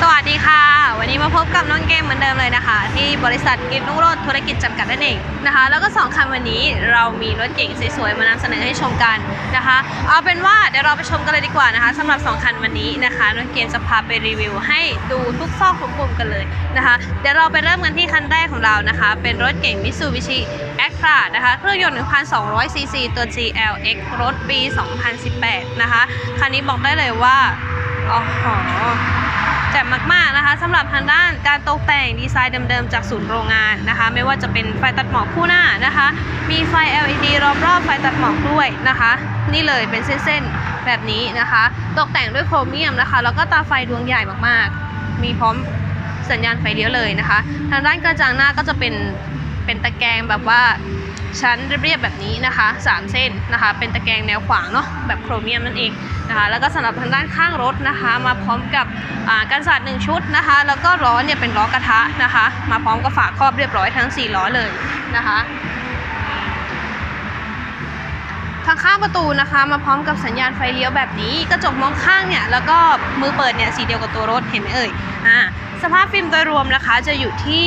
สวัสดีค่ะ วันนี้มาพบกับน้องเกมเหมือนเดิมเลยนะคะ ที่บริษัทกินนุ่งโรดธุรกิจจำกัดนั่นเองนะคะ แล้วก็สองคันวันนี้เรามีรถเก๋งสวยๆมานำเสนอให้ชมกันนะคะ เอาเป็นว่าเดี๋ยวเราไปชมกันเลยดีกว่านะคะสำหรับสองคันวันนี้นะคะน้องเกมจะพาไปรีวิว ให้ดูทุกซอกทุกมุมกันเลยนะคะ เดี๋ยวเราไปเริ่มกันที่คันแรกของเรานะคะ เป็นรถเก๋ง Mitsubishi a c t r a นะคะเครื่องยนต์1,200ซีซีตัว GLX รถปี 2018 นะคะคันนี้บอกได้เลยว่าอ๋อ จ่มมากๆนะคะสำหรับทางด้านการตกแต่งดีไซน์เดิมๆจากศูนย์โรงงานนะคะ ไม่ว่าจะเป็นไฟตัดหมอกคู่หน้านะคะ มีไฟ LED รอบรอบๆไฟตัดหมอกด้วยนะคะ นี่เลยเป็นเส้นๆแบบนี้นะคะ ตกแต่งด้วยโครเมียมนะคะ แล้วก็ตาไฟดวงใหญ่มากๆ มีพร้อมสัญญาณไฟเลี้ยวเลยนะคะ ทางด้านกระจังหน้าก็จะเป็นเป็นตะแกรงแบบว่า ชั้นเรียบๆแบบนี้นะคะ 3 เส้นนะคะ เป็นตะแกรงแนวขวางเนาะแบบโครเมียมนั่นเองนะคะ แล้วก็สำหรับทางด้านข้างรถนะคะ มาพร้อมกับอ่ากันสาดหนึ่งชุดนะคะ แล้วก็ล้อเนี่ยเป็นล้อกระทะนะคะ มาพร้อมกับฝาครอบเรียบร้อยทั้ง 4 ล้อเลยนะคะทางข้างประตูนะคะมาพร้อมกับสัญญาณไฟเลี้ยวแบบนี้กระจกมองข้างเนี่ยแล้วก็มือเปิดเนี่ยสีเดียวกับตัวรถเห็นไหมเอ่ยอ่าสภาพฟิล์มโดยรวมนะคะจะอยู่ที่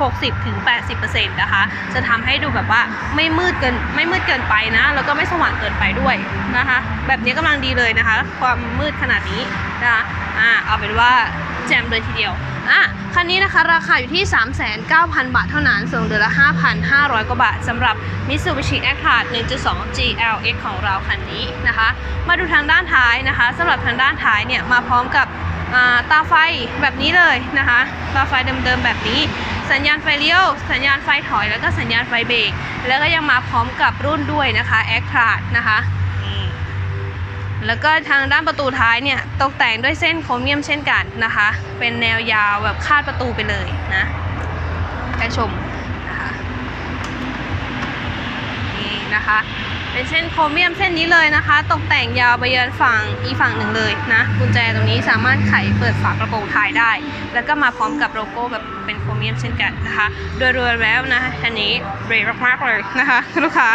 60-80%นะคะ จะทำให้ดูแบบว่าไม่มืดเกินไม่มืดเกินไปนะ แล้วก็ไม่สว่างเกินไปด้วยนะคะ แบบนี้กำลังดีเลยนะคะ ความมืดขนาดนี้นะคะอ่าเอาเป็นว่าแจมเลยทีเดียวอะคันนี้นะคะราคาอยู่ที่ 39,000 บาทเท่านั้นส่งเดือนละ 5,500 กว่าบาทสำหรับ Mitsubishi a c t r a 1.2 GLX ของเราคันนี้นะคะ มาดูทางด้านท้ายนะคะสำหรับทางด้านท้ายเนี่ยมาพร้อมกับอ่าตาไฟแบบนี้เลยนะคะ ตาไฟเดิมๆแบบนี้ สัญญาณไฟเลี้ยว สัญญาณไฟถอย แล้วก็สัญญาณไฟเบรก แล้วก็ยังมาพร้อมกับรุ่นด้วยนะคะ a c t r a นะคะนี่แล้วก็ทางด้านประตูท้ายเนี่ยตกแต่งด้วยเส้นโครเมียมเช่นกันนะคะ เป็นแนวยาวแบบคาดประตูไปเลยนะให้ชมนะคะนี่นะคะ เป็นเส้นโครเมียมเส้นนี้เลยนะคะ ตกแต่งยาวไปยันฝั่งอีฝั่งหนึ่งเลยนะกุญแจตรงนี้สามารถไขเปิดฝากระโปรงท้ายได้ แล้วก็มาพร้อมกับโลโก้แบบเป็นโครเมียมเช่นกันนะคะโดยรวมแล้วนะคะอันนี้เรกมากๆเลยนะคะลูกค้า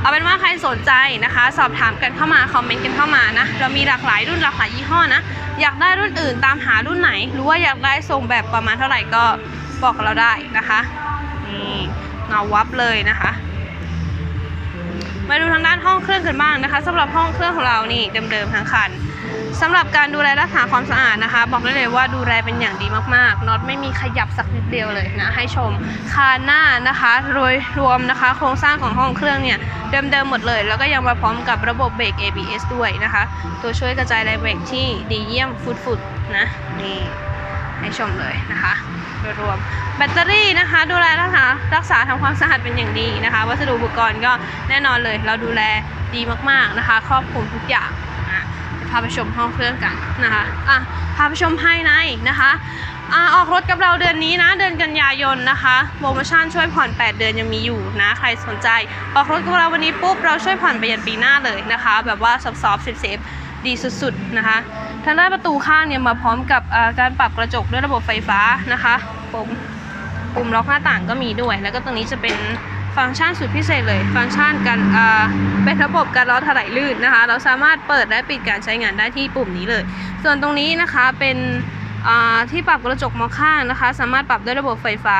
เอาเป็นว่าใครสนใจนะคะ สอบถามกันเข้ามาคอมเมนต์กันเข้ามานะเรามีหลากหลายรุ่นหลากหลายยี่ห้อนะอยากได้รุ่นอื่นตามหารุ่นไหน หรือว่าอยากได้ทรงแบบประมาณเท่าไหร่ก็บอกเราได้นะคะนี่เงาวับเลยนะคะ มาดูทางด้านห้องเครื่องกันบ้างนะคะสำหรับห้องเครื่องของเรานี่เดิมๆทั้งคันสำหรับการดูแลรักษาความสะอาดนะคะ บอกได้เลยว่าดูแลเป็นอย่างดีมากๆน็อตไม่มีขยับสักนิดเดียวเลยนะให้ชมคานหน้านะคะโดยรวมนะคะ โครงสร้างของห้องเครื่องเนี่ยเดิมๆหมดเลย แล้วก็ยังมาพร้อมกับระบบเบรก ABS ด้วยนะคะ ตัวช่วยกระจายแรงเบรกที่ดีเยี่ยมฟุดๆนะนี่ ให้ชมเลยนะคะโดยรวมแบตเตอรี่นะคะดูแลรักษารักษาทำความสะอาดเป็นอย่างดีนะคะ วัสดุอุปกรณ์ก็แน่นอนเลย เราดูแลดีมากๆนะคะ ครอบคลุมทุกอย่างอะพาไปชมห้องเครื่องกันนะคะอะพาไปชมภายในนะคะอะออกรถกับเราเดือนนี้นะเดือนกันยายนนะคะโปรโมชั่นช่วยผ่อน 8 เดือนยังมีอยู่นะใครสนใจ ออกรถกับเราวันนี้ปุ๊บเราช่วยผ่อนไปยันปีหน้าเลยนะคะ แบบว่าซอฟๆเซฟๆ ดีสุดๆนะคะทางด้านประตูข้างเนี่ยมาพร้อมกับการปรับกระจกด้วยระบบไฟฟ้านะคะปุ่มปุ่มล็อกหน้าต่างก็มีด้วย แล้วก็ตรงนี้จะเป็นฟังก์ชันสุดพิเศษเลย ฟังก์ชันการเป็นระบบการล้อถลายลื่นนะคะ เราสามารถเปิดและปิดการใช้งานได้ที่ปุ่มนี้เลย ส่วนตรงนี้นะคะเป็นที่ปรับกระจกมองข้างนะคะ สามารถปรับด้วยระบบไฟฟ้า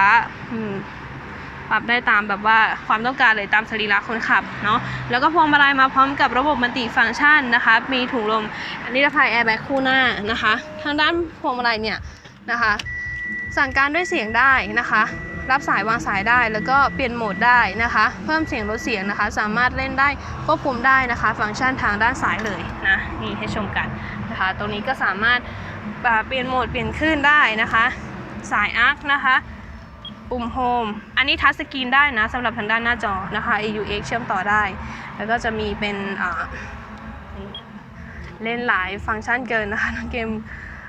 ปรับได้ตามแบบว่าความต้องการเลยตามสรีระคนขับเนาะแล้วก็พวงมาลัยมาพร้อมกับระบบมัลติฟังก์ชันนะคะมีถุงลมอันนี้ระภัยแอร์แบ็กคู่หน้านะคะทางด้านพวงมาลัยเนี่ยนะคะสั่งการด้วยเสียงได้นะคะรับสายวางสายได้แล้วก็เปลี่ยนโหมดได้นะคะ เพิ่มเสียงลดเสียงนะคะ สามารถเล่นได้ควบคุมได้นะคะ ฟังก์ชันทางด้านซ้ายเลยนะนี่ให้ชมกันนะคะ ตรงนี้ก็สามารถเปลี่ยนโหมดเปลี่ยนคลื่นได้นะคะ สายอาร์คนะคะ ปุ่มโฮม อันนี้ทัชสกรีนได้นะสำหรับทางด้านหน้าจอนะคะ AUX เชื่อมต่อได้ แล้วก็จะมีเป็นเล่นหลายฟังก์ชันเกินนะคะน้องเกม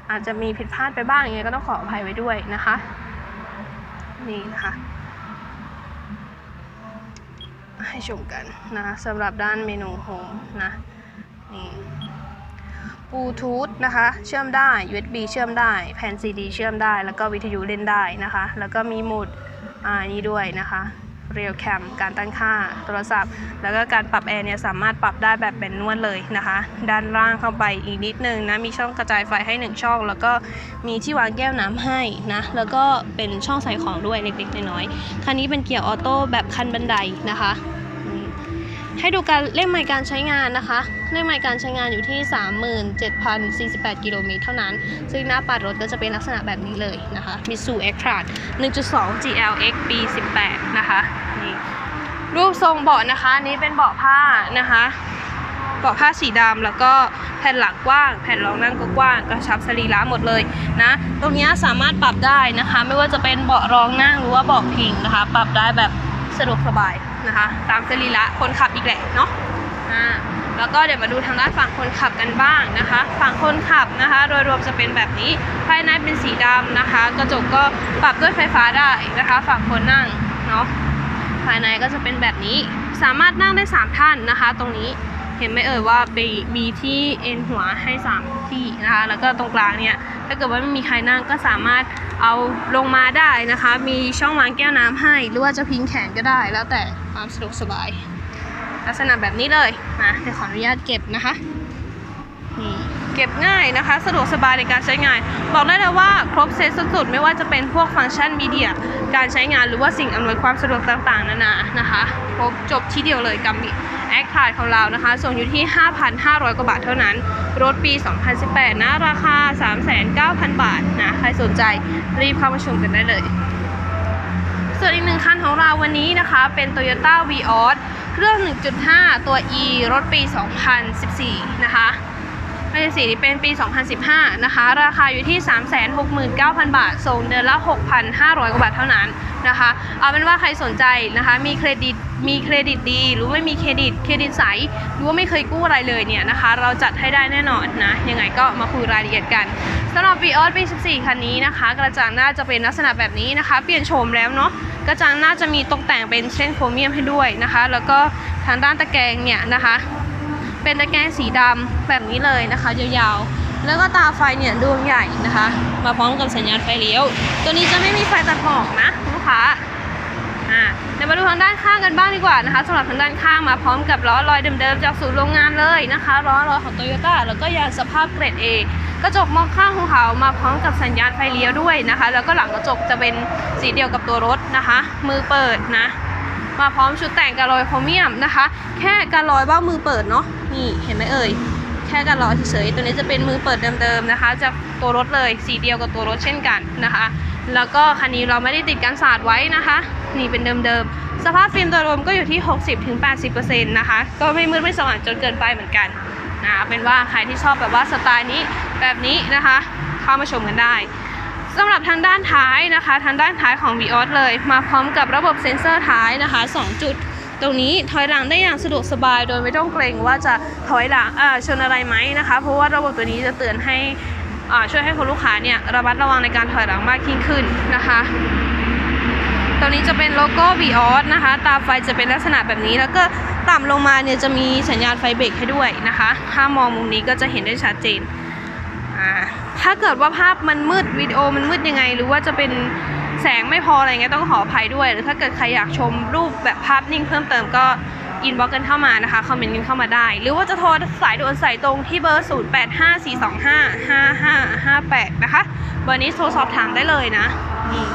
อาจจะมีผิดพลาดไปบ้างยังไงก็ต้องขออภัยไว้ด้วยนะคะ นี่นะคะ ให้ชมกันนะสำหรับด้านเมนูโฮมนะนี่บลูทูธนะคะ เชื่อมได้ USB เชื่อมได้ แผ่น CD เชื่อมได้ แล้วก็วิทยุเล่นได้นะคะ แล้วก็มีโหมด อันนี้ด้วยนะคะเรียลแคมการตั้งค่าโทรศัพท์ แล้วก็การปรับแอร์เนี่ยสามารถปรับได้แบบเป็นนวดเลยนะคะ ด้านล่างเข้าไปอีกนิดนึงนะ มีช่องกระจายไฟให้ 1 ช่อง แล้วก็มีที่วางแก้วน้ำให้นะ แล้วก็เป็นช่องใส่ของด้วยเล็กๆน้อยๆคันนี้เป็นเกียร์ออโต้แบบคันบันไดนะคะ ให้ดูการเลขไมล์การใช้งานนะคะ เลขไมล์การใช้งานอยู่ที่ 37,048 กิโลเมตรเท่านั้น ซึ่งหน้าปัดรถก็จะเป็นลักษณะแบบนี้เลยนะคะมิสูเอ็กทราด1.2 GLX ปี18นะคะนี่รูปทรงเบาะนะคะนี้เป็นเบาะผ้านะคะเบาะผ้าสีดำแล้วก็แผ่นหลังกว้าง แผ่นรองนั่งก็กว้างกระชับสรีระหมดเลยนะ ตรงนี้สามารถปรับได้นะคะ ไม่ว่าจะเป็นเบาะรองนั่งหรือว่าเบาะพิงนะคะ ปรับได้แบบสะดวกสบาย นะคะ ตามสรีระคนขับอีกแหละเนาะอ่าแล้วก็เดี๋ยวมาดูทางด้านฝั่งคนขับกันบ้างนะคะ ฝั่งคนขับนะคะ โดยรวมจะเป็นแบบนี้ภายในเป็นสีดำนะคะ กระจกก็ปรับด้วยไฟฟ้าได้นะคะ ฝั่งคนนั่งเนาะภายในก็จะเป็นแบบนี้สามารถนั่งได้ 3 ท่านนะคะ ตรงนี้ เห็นไหมเอ่ยว่ามีมีที่เอ็นหัวให้3ที่นะคะแล้วก็ตรงกลางเนี่ยถ้าเกิดว่าไม่มีใครนั่งก็สามารถเอาลงมาได้นะคะ มีช่องวางแก้วน้ำให้ หรือว่าจะพิงแขนก็ได้ แล้วแต่ความสะดวกสบาย ลักษณะแบบนี้เลยนะเดี๋ยวขออนุญาตเก็บนะคะนี่เก็บง่ายนะคะ สะดวกสบายในการใช้งาน บอกได้เลยว่าครบเซตสุดๆ ไม่ว่าจะเป็นพวกฟังก์ชันมีเดีย การใช้งานหรือว่าสิ่งอำนวยความสะดวกต่างๆ นานานะคะ ครบจบที่เดียวเลยกับมิ แอคคาดของเรานะคะ ส่งอยู่ที่ 5,500 กว่าบาทเท่านั้น รถปี 2018 นะ ราคา 39,000 บาทนะ ใครสนใจรีบเข้ามาชมกันได้เลย ส่วนอีกหนึ่งคันของเราวันนี้นะคะ เป็น Toyota Vios เครื่อง 1.5 ตัว E รถปี 2014 นะคะ ไม่ใช่สีนี้เป็นปี 2015 นะคะ ราคาอยู่ที่ 369,000 บาท ส่งเดือนละ 6,500 กว่าบาทเท่านั้นนะคะ เอาเป็นว่าใครสนใจนะคะ มีเครดิต มีเครดิตดี หรือไม่มีเครดิต เครดิตใส หรือว่าไม่เคยกู้อะไรเลยเนี่ยนะคะ เราจัดให้ได้แน่นอนนะ ยังไงก็มาคุยรายละเอียดกันสำหรับ v ีออสปี 14 คันนี้นะคะ กระจังหน้าจะเป็นลักษณะแบบนี้นะคะ เปลี่ยนโฉมแล้วเนาะ กระจังหน้าจะมีตกแต่งเป็นเช่นโครเมียมให้ด้วยนะคะ แล้วก็ทางด้านตะแกรงเนี่ยนะคะ เป็นตะแกรงสีดำแบบนี้เลยนะคะยาวๆ แล้วก็ตาไฟเนี่ยดวงใหญ่นะคะ มาพร้อมกับสัญญาณไฟเลี้ยว ตัวนี้จะไม่มีไฟตัดหมอกนะคุณลูกค้าอ่าเดี๋ยวมาดูทางด้านข้างกันบ้างดีกว่านะคะสำหรับทางด้านข้างมาพร้อมกับล้อลอยเดิมๆจากศูนย์โรงงานเลยนะคะล้อลอยของโตโยต้าแล้วก็ยางสภาพเกรด A กระจกมองข้างของเขามาพร้อมกับสัญญาณไฟเลี้ยวด้วยนะคะ แล้วก็หลังกระจกจะเป็นสีเดียวกับตัวรถนะคะ มือเปิดนะ มาพร้อมชุดแต่งกระลอยโครเมียมนะคะ แค่กระลอยว่ามือเปิดเนาะนี่เห็นไหมเอ่ยแค่กระลอยเฉยๆตัวนี้จะเป็นมือเปิดเดิมๆนะคะจากตัวรถเลยสีเดียวกับตัวรถเช่นกันนะคะ แล้วก็คันนี้เราไม่ได้ติดกันสาดไว้นะคะ นี่เป็นเดิมๆสภาพฟิล์มโดยรวมก็อยู่ที่ 60-80%นะคะ ก็ไม่มืดไม่สว่างจนเกินไปเหมือนกันนะเป็นว่าใครที่ชอบแบบว่าสไตล์นี้แบบนี้นะคะ เข้ามาชมกันได้ สำหรับทางด้านท้ายนะคะ ทางด้านท้ายของ v ีออสเลย มาพร้อมกับระบบเซ็นเซอร์ท้ายนะคะ 2 จุด ตรงนี้ถอยหลังได้อย่างสะดวกสบาย โดยไม่ต้องเกรงว่าจะถอยหลังชนอะไรไหมนะคะ เพราะว่าระบบตัวนี้จะเตือนให้ช่วยให้คุณลูกค้าเนี่ยระมัดระวังในการถอยหลังมากยิ่งขึ้นนะคะตรงนี้จะเป็นโลโก้ v ีออสนะคะ ตาไฟจะเป็นลักษณะแบบนี้ แล้วก็ต่ำลงมาเนี่ยจะมีสัญญาณไฟเบรกให้ด้วยนะคะ ถ้ามองมุมนี้ก็จะเห็นได้ชัดเจน ถ้าเกิดว่าภาพมันมืดวิดีโอมันมืดยังไง หรือว่าจะเป็นแสงไม่พออะไรเงี้ยต้องขออภัยด้วย หรือถ้าเกิดใครอยากชมรูปแบบภาพนิ่งเพิ่มเติมก็อินบ็อกกันเข้ามานะคะคอมเมนต์กันเข้ามาได้ หรือว่าจะโทรสายด่วนสายตรงที่เบอร์ 0 8 5 4 2 5 5 5 5 8 นะคะ เบอร์นี้โทรสอบถามได้เลยนะนี่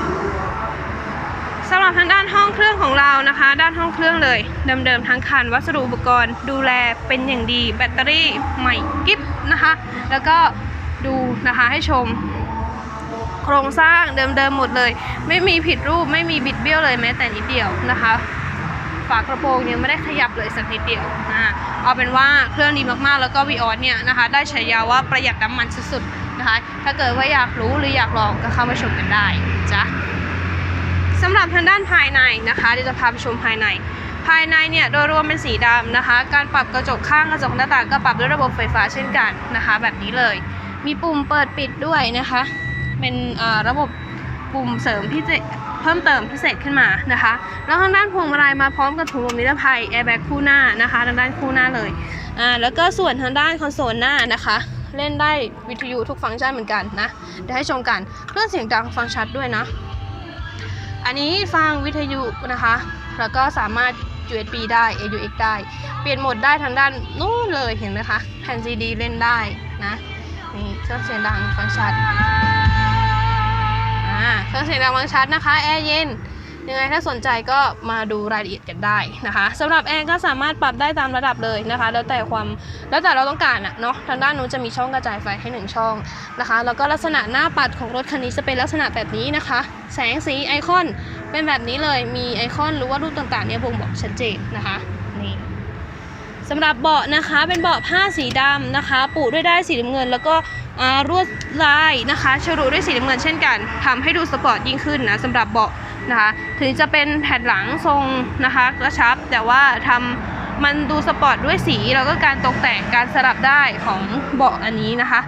สำหรับทางด้านห้องเครื่องของเรานะคะ ด้านห้องเครื่องเลยเดิมๆทั้งคันวัสดุอุปกรณ์ ดูแลเป็นอย่างดี แบตเตอรี่ใหม่กิ๊บนะคะ แล้วก็ ดูนะคะให้ชม โครงสร้างเดิมๆหมดเลย ไม่มีผิดรูปไม่มีบิดเบี้ยวเลยแม้แต่นิดเดียวนะคะ ฝากระโปรงยังไม่ได้ขยับเลยสักนิดเดียวนะเอาเป็นว่าเครื่องดีมากๆแล้วก็วีออสเนี่ยนะคะ ได้ฉายาว่าประหยัดน้ำมันสุดๆนะคะ ถ้าเกิดว่าอยากรู้หรืออยากลองก็เข้ามาชมกันได้จ้ะสำหรับทางด้านภายในนะคะเดี๋ยวจะพาไปชมภายใน ภายในเนี่ยโดยรวมเป็นสีดำนะคะ การปรับกระจกข้างกระจกหน้าต่างก็ปรับด้วยระบบไฟฟ้าเช่นกันนะคะ แบบนี้เลย มีปุ่มเปิดปิดด้วยนะคะ เป็นระบบปุ่มเสริมพิเศษเพิ่มเติมพิเศษขึ้นมานะคะ แล้วทางด้านพวงมาลัยมาพร้อมกับถุงลมนิรภัยแอร์แบ็กคู่หน้านะคะทางด้านคู่หน้าเลยอ่าแล้วก็ส่วนทางด้านคอนโซลหน้านะคะ เล่นได้วิทยุทุกฟังก์ชันเหมือนกันนะเดี๋ยวให้ชมกันเครื่องเสียงดังฟังชัดด้วยนะอันนี้ฟังวิทยุนะคะ แล้วก็สามารถ USB ได้ AUX ได้ เปลี่ยนโหมดได้ทางด้านนู้นเลยเห็นไหมคะ แผ่น CD เล่นได้นะ เครื่องเสียงดังฟังชัดอ่าเครื่องเสียงดังฟังชัดนะคะแอร์เย็นยังไงถ้าสนใจก็มาดูรายละเอียดกันได้นะคะสำหรับแอร์ก็สามารถปรับได้ตามระดับเลยนะคะ แล้วแต่ความแล้วแต่เราต้องการอะเนาะทางด้านนู้นจะมีช่องกระจายไฟให้หนึ่งช่องนะคะ แล้วก็ลักษณะหน้าปัดของรถคันนี้จะเป็นลักษณะแบบนี้นะคะ แสงสีไอคอนเป็นแบบนี้เลยมีไอคอนหรือว่ารูปต่างๆเนี่ยบ่งบอกชัดเจนนะคะนี่สำหรับเบาะนะคะเป็นเบาะผ้าสีดำนะคะ ปูด้วยได้สีน้ำเงิน แล้วก็ รวดลายนะคะฉลุด้วยสีน้ำเงินเช่นกันทำให้ดูสปอร์ตยิ่งขึ้นนะสำหรับเบาะนะคะถึงจะเป็นแผ่นหลังทรงนะคะกระชับ แต่ว่าทำมันดูสปอร์ตด้วยสีแล้วก็การตกแต่งการสลับได้ของเบาะอันนี้นะคะ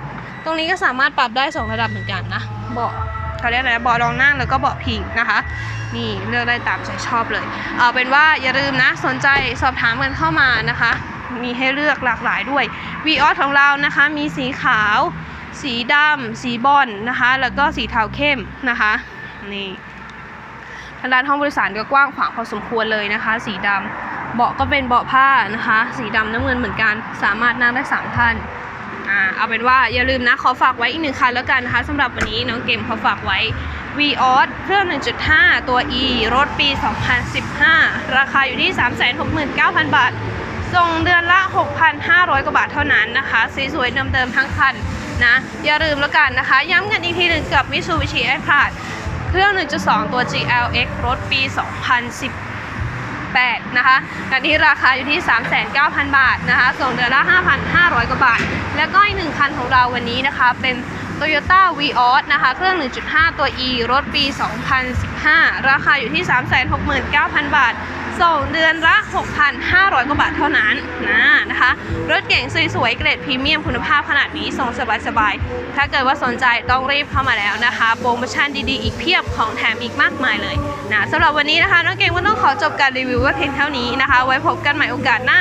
ตรงนี้ก็สามารถปรับได้ 2 ระดับเหมือนกันนะเบาะเขาเรียกอะไรเบาะรองนั่งแล้วก็เบาะพิงนะคะ นี่เลือกได้ตามใจชอบเลย เอาเป็นว่าอย่าลืมนะสนใจสอบถามกันเข้ามานะคะ มีให้เลือกหลากหลายด้วย v ีออของเรานะคะ มีสีขาว สีดำสีบอลนะคะ แล้วก็สีเทาเข้มนะคะนี่ทางด้านห้องผู้โดยสารก็กว้างขวางพอสมควรเลยนะคะ สีดำเบาะก็เป็นเบาะผ้านะคะ สีดำน้ำเงินเหมือนกัน สามารถนั่งได้สามท่านอ่าเอาเป็นว่าอย่าลืมนะขอฝากไว้อีกหนึ่งคันแล้วกันนะคะสำหรับวันนี้น้องเกมขอฝากไว้ v ีออสเครื่อง 1.5 ตัว E รถปี 2015 ราคาอยู่ที่ 369,000 บาทส่งเดือนละ 6,500 กว่าบาทเท่านั้นนะคะ สีสวยเดิมๆทั้งคัน นะ อย่าลืมแล้วกันนะคะ ย้ำกันอีกทีหนึ่งกับ Mitsubishi a p r a d เครื่อง 1.2 ตัว GLX รถปี 2018 นะคะอันนี้ราคาอยู่ที่ 39,000 บาทนะคะ ส่งเดือนละ 5,500 กว่าบาท แล้วก็อีกหนึ่งคันของเราวันนี้นะคะ เป็น Toyota Vios นะคะ เครื่อง 1.5 ตัว E รถปี 2015 ราคาอยู่ที่ 369,000 บาท ส่งเดือนละ 6,500 กว่าบาทเท่านั้นนะนะ รถเก๋งสวยๆเกรดพรีเมียมคุณภาพขนาดนี้ส่งสบายๆ ถ้าเกิดว่าสนใจต้องรีบเข้ามาแล้วนะคะ โปรโมชั่นดีๆ อีกเพียบของแถมอีกมากมายเลยนะสำหรับวันนี้นะคะน้องเก่งก็ต้องขอจบการรีวิวไว้เพียงเท่านี้นะคะ ไว้พบกันใหม่โอกาสหน้า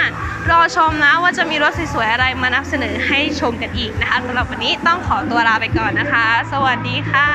รอชมนะว่าจะมีรถสวยๆอะไรมานำเสนอให้ชมกันอีกนะคะสำหรับวันนี้ต้องขอตัวลาไปก่อนนะคะ สวัสดีค่ะ